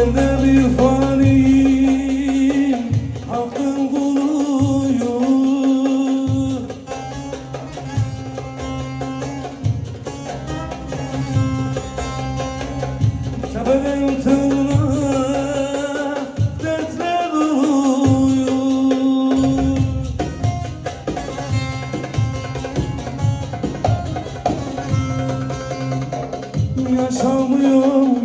Ben de bir faniyim Hakkın kuluyum Sebenim tırnağa Dertle doluyum Yaşamıyorum.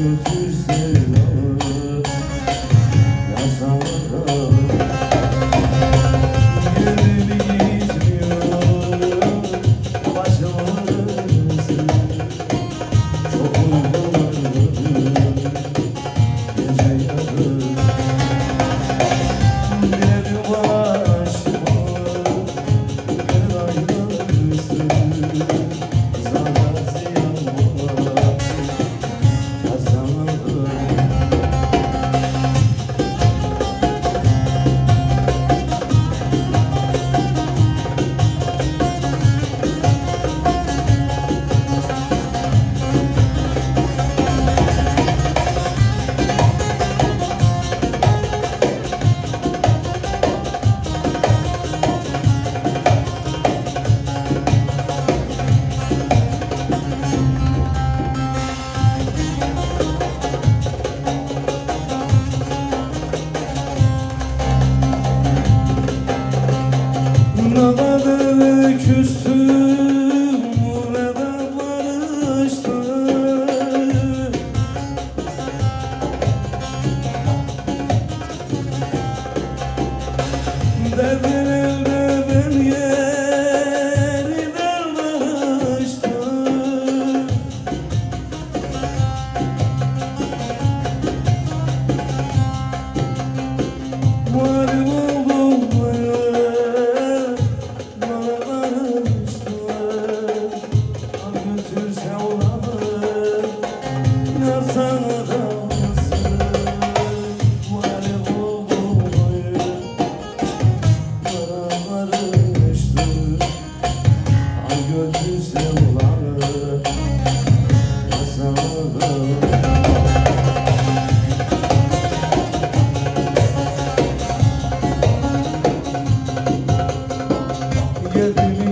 Götürsen Buraları küstüm, burada barıştım Dedim gözümü